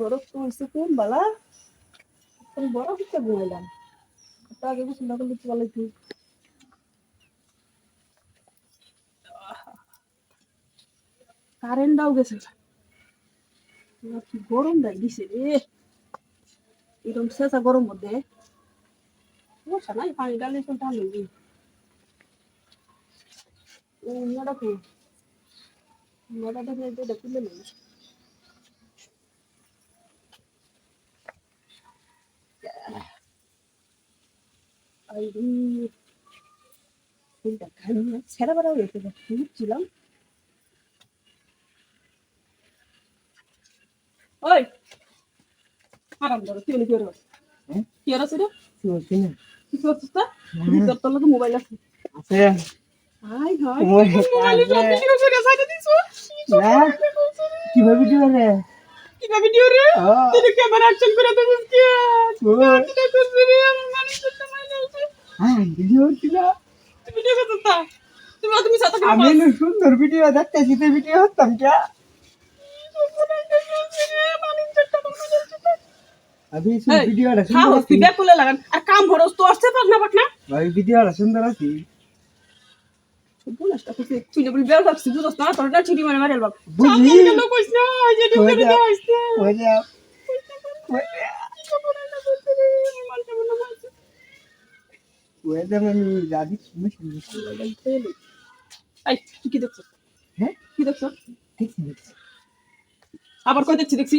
বড় তুলছে কোন বালা। কোন বড় হচ্ছে ঘুমাইলাম তা আগে গোসল না করলে কারেন্টটাও গেছে। কি গরম দেয় দিছে রে। এরকম শেষা গরম মধ্যে। সমস্যা নাই পানি ডালে তো ঢাল ও নটা কি নটা দেখে এটা তুলে নেই ছেড়া বেড়া হয়েছে বুঝছিলাম ওই আরাম ধরো কি কি করো হ্যাঁ? কি আর আছে কি কি করছিস তা? তোর তোর লোক মোবাইল আছে। আছে। হাই হাই মোবাইলে করে সাইডে দিছো কীভাবে ভিডিও রে কীভাবে ভিডিও রে তুই ক্যামেরা অ্যাকশন করে তো কি ওই করছিস রে? আমার মানুষ তো মাইনে আছে। হ্যাঁ ভিডিও তুই ভিডিও করছিস তুমি তুমি সাথে আমি সুন্দর ভিডিও দেখতেছি ভিডিও হতাম কে আমি ভিডিওটা খাও সুন্দর আছি তুই ব্যাগ খুলে লাগান। আর কাম ভরস তো আসছে পাক না পাক না? ভাই ভিডিওটা সুন্দর আছি বুঝাস তো তুই যে বলি বেল রাখছিস বুঝাস না? তোর না ঠিকই মানে মারেল বাপ। বুঝি। চাপ দিয়ে না যে ঢুকে ওই আসছে ওই যে। ওই যে আমি যাবি শুনে এই তুই কি দেখছ হ্যাঁ? কি দেখছ দেখছি। আবার কই দেখছি দেখছি?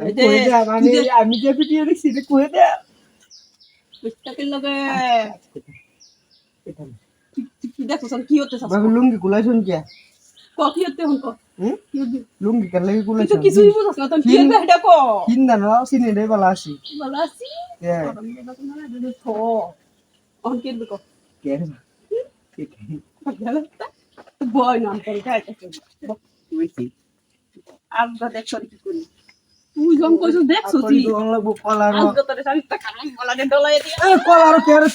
আমি যে- আমি যে ভিডিও দেখছি এটা লগে কি- কি- হতে চাস? লুঙ্গি গুলা শুন ক কি হতে হন ক? হুম? লুঙ্গি কার লাগি কিছুই বুঝছ না কি কি- হবে এটা ক? কিন্দা না সিনে রে বালা আসি। হ্যাঁ অন কে দেখো কে? বয় নাম করে খাইতে কইছি দেখছ কি করি? তুই যখন কইছ দেখছ তুই বাংলা কলার আজকে তোর শাড়িটা কারণ গলা দিয়ে। ডলাই দিয়ে কলার কে রে